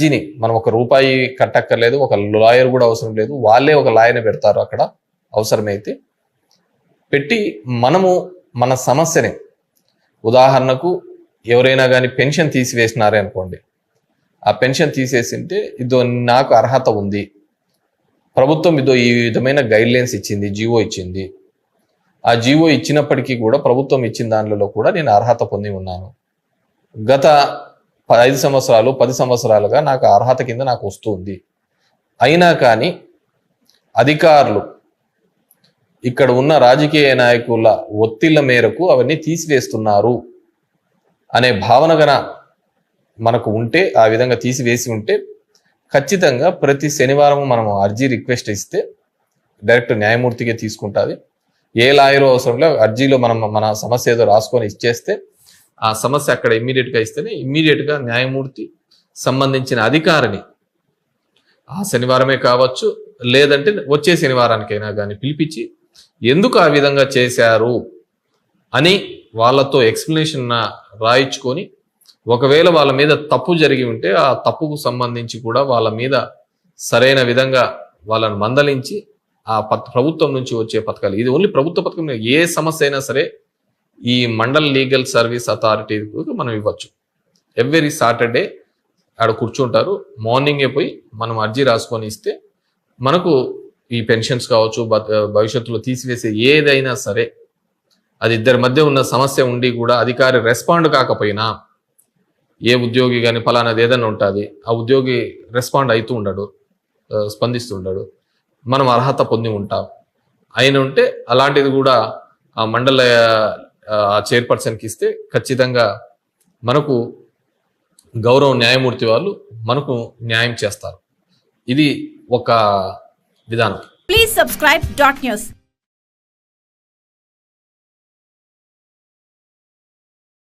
దీని మనం ఒక రూపాయి కట్టక్కర్లేదు ఒక లాయర్ కూడా అవసరం లేదు వాళ్ళే ఒక లాయర్ని పెడతారు అక్కడ అవసరమైతే. పెట్టి మనము మన సమస్యని ఉదాహరణకు ఎవరైనా కానీ పెన్షన్ తీసివేసినారే అనుకోండి ఆ పెన్షన్ తీసేసింటే ఇదో నాకు అర్హత ఉంది ప్రభుత్వం ఇదో ఈ విధమైన గైడ్లైన్స్ ఇచ్చింది జీవో ఇచ్చింది ఆ జీవో ఇచ్చినప్పటికీ కూడా ప్రభుత్వం ఇచ్చిన దానిలో కూడా నేను అర్హత పొంది ఉన్నాను. గత ఐదు సంవత్సరాలు పది సంవత్సరాలుగా నాకు అర్హత కింద నాకు వస్తుంది. అయినా కానీ అధికారులు ఇక్కడ ఉన్న రాజకీయ నాయకుల ఒత్తిళ్ళ మేరకు అవన్నీ తీసివేస్తున్నారు అనే భావన గన మనకు ఉంటే ఆ విధంగా తీసివేసి ఉంటే ఖచ్చితంగా ప్రతి శనివారం మనం అర్జీ రిక్వెస్ట్ ఇస్తే డైరెక్ట్ న్యాయమూర్తిగా తీసుకుంటుంది. ఏ లాయరు అవసరం లేదు అర్జీలో మనం మన సమస్య ఏదో రాసుకొని ఇచ్చేస్తే ఆ సమస్య అక్కడ ఇమ్మీడియట్గా ఇస్తేనే ఇమ్మీడియట్గా న్యాయమూర్తి సంబంధించిన అధికారిని ఆ శనివారమే కావచ్చు లేదంటే వచ్చే శనివారానికైనా కానీ పిలిపించి ఎందుకు ఆ విధంగా చేశారు అని వాళ్ళతో ఎక్స్ప్లెనేషన్ రాయించుకొని ఒకవేళ వాళ్ళ మీద తప్పు జరిగి ఉంటే ఆ తప్పుకు సంబంధించి కూడా వాళ్ళ మీద సరైన విధంగా వాళ్ళను మందలించి ఆ ప్రభుత్వం నుంచి వచ్చే పథకాలు. ఇది ఓన్లీ ప్రభుత్వ పథకం ఏ సమస్య అయినా సరే ఈ మండల్ లీగల్ సర్వీస్ అథారిటీకి మనం ఇవ్వచ్చు. ఎవ్రీ సాటర్డే ఆడ కూర్చుంటారు. మార్నింగే పోయి మనం అర్జీ రాసుకొని ఇస్తే మనకు ఈ పెన్షన్స్ కావచ్చు భవిష్యత్తులో తీసివేసే ఏదైనా సరే అది ఇద్దరి మధ్య ఉన్న సమస్య ఉండి కూడా అధికారి రెస్పాండ్ కాకపోయినా ఏ ఉద్యోగి కానీ ఫలానాది ఏదైనా ఉంటుంది ఆ ఉద్యోగి రెస్పాండ్ అవుతూ ఉండడు స్పందిస్తుండడు మనం అర్హత పొంది ఉంటాం. అయిన ఉంటే అలాంటిది కూడా ఆ మండల ఆ చైర్పర్సన్కి ఇస్తే ఖచ్చితంగా మనకు గౌరవ న్యాయమూర్తి వాళ్ళు మనకు న్యాయం చేస్తారు. ఇది ఒక విధానం. Please subscribe dot news